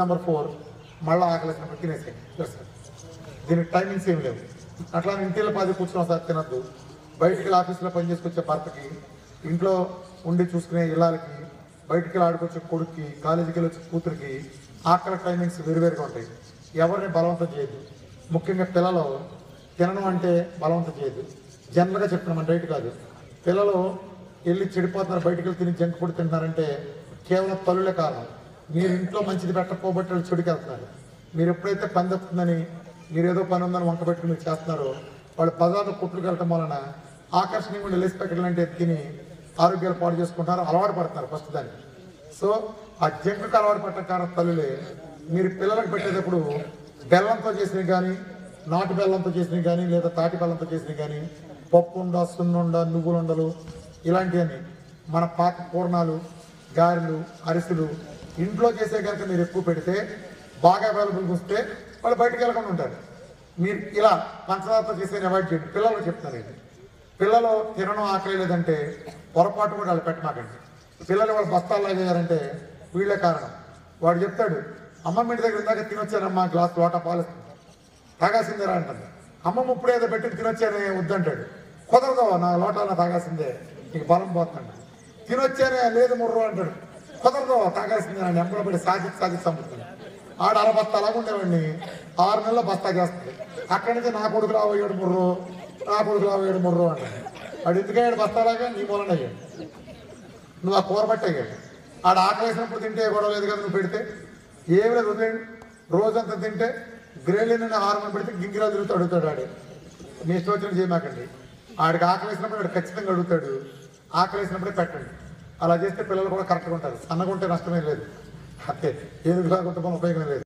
Number four మళ్ళీ ఆకలిసినప్పుడు తినేసేయండి sir దీనికి timings ఏమి లేవు. అట్లా ఇంటిలో పది కూర్చున్నాం సార్ తినద్దు. బయటికి వెళ్ళి ఆఫీస్లో పని చేసుకొచ్చే భర్తకి ఇంట్లో ఉండి చూసుకునే ఇళ్ళకి బయటికి వెళ్ళి ఆడుకొచ్చే కొడుక్కి కాలేజీకి వెళ్ళి వచ్చే కూతురికి ఆకలి టైమింగ్స్ వేరువేరుగా ఉంటాయి. ఎవరిని బలవంతం చేయదు ముఖ్యంగా పిల్లలు తినడం అంటే బలవంతం చేయదు జనరల్గా చెప్తున్నాం డైట్ కాదు. పిల్లలు వెళ్ళి చెడిపోతున్నారు బయటికి వెళ్ళి తిని జంక్ ఫుడ్ తింటున్నారంటే కేవలం తల్లులే కారణం. మీరు ఇంట్లో మంచిది పెట్టకపోబట్టి వాళ్ళు చెడుకి మీరు ఎప్పుడైతే పని తప్పుతుందని మీరు ఏదో పని ఉందని వంక పెట్టుకుని మీరు చేస్తున్నారో వాళ్ళు పదార్థ కుట్లు వెళ్ళటం వలన ఆకర్షణీయంగా ఉండే లేస్ ప్యాకెట్లు అంటే తిని ఆరోగ్యాలు పాడు చేసుకుంటారు అలవాటు పడుతున్నారు ఫస్ట్ దాన్ని సో ఆ జంకుకు అలవాటు పడ్డ కారణం తల్లులే మీరు పిల్లలకు పెట్టేటప్పుడు బెల్లంతో చేసినవి కానీ నాటు బెల్లంతో చేసినవి కానీ లేదా తాటి బెల్లంతో చేసినవి కానీ పప్పు ఉండ సున్నుండ నువ్వులుండలు ఇలాంటివన్నీ మన పాత పూర్ణాలు గారెలు అరిసెలు ఇంట్లో చేసే కనుక మీరు ఎక్కువ పెడితే బాగా అవైలబుల్గా వస్తే వాళ్ళు బయటకు వెళ్ళకుండా ఉంటారు. మీరు ఇలా పంచదారతో చేసే అవాయిడ్ చేయండి. పిల్లలు చెప్తాను ఇది. పిల్లలు తినడం ఆకలి లేదంటే పొరపాటు కూడా వాళ్ళు పెట్టమాకండి. పిల్లలు వాళ్ళు బస్తాలు లాగేయారంటే వీళ్ళే కారణం. వాడు చెప్తాడు అమ్మమ్మ ఇంటి దగ్గర ఇందాక తినొచ్చానమ్మా గ్లాస్ లోట పాలు తాగాసిందేరా అంటుంది అమ్మమ్మ ఇప్పుడు ఏదో పెట్టి తినొచ్చానే వద్దంటాడు. కుదరదు నా లోటా తాగాసిందే నీకు బలం పోతాడు తినొచ్చానే లేదు ముర్రు అంటాడు. కుదరదు తాగేస్తుంది నా నెంబర్ పడి సాగి సాగి చంపుతుంది ఆడ అర బస్తా అలాగ ఉండేవాడిని ఆరు నెలల బస్తా చేస్తుంది అక్కడి నుంచి నా కొడుకు రాబోయాడు ముర్రు నా కొడుకు రాబోయాడు ముర్రు అంట. వాడు ఎందుకయ్యాడు బస్తాలాగా నీ మూలన అయ్యాడు. నువ్వు ఆ కూర బట్టి అయ్యాడు. ఆడ ఆకలి వేసినప్పుడు తింటే గొడవ లేదు కదా నువ్వు పెడితే? ఏమి లేదు వదిలేయండి. రోజంతా తింటే గ్రేలీ నుండి హార్మోన్ పెడితే గింగిరాజు తిరుగుతూ అడుగుతాడు ఆడు. మీ ఇష్టం వచ్చిన చేయమాకండి. ఆడికి ఆకలి వేసినప్పుడు ఆడు ఖచ్చితంగా అడుగుతాడు. ఆకలి వేసినప్పుడే పెట్టండి. అలా చేస్తే పిల్లలు కూడా కరెక్ట్గా ఉంటారు. సన్నగా ఉంటే నష్టమే లేదు. అంతే ఏది లేకుంటే ఉపయోగం లేదు.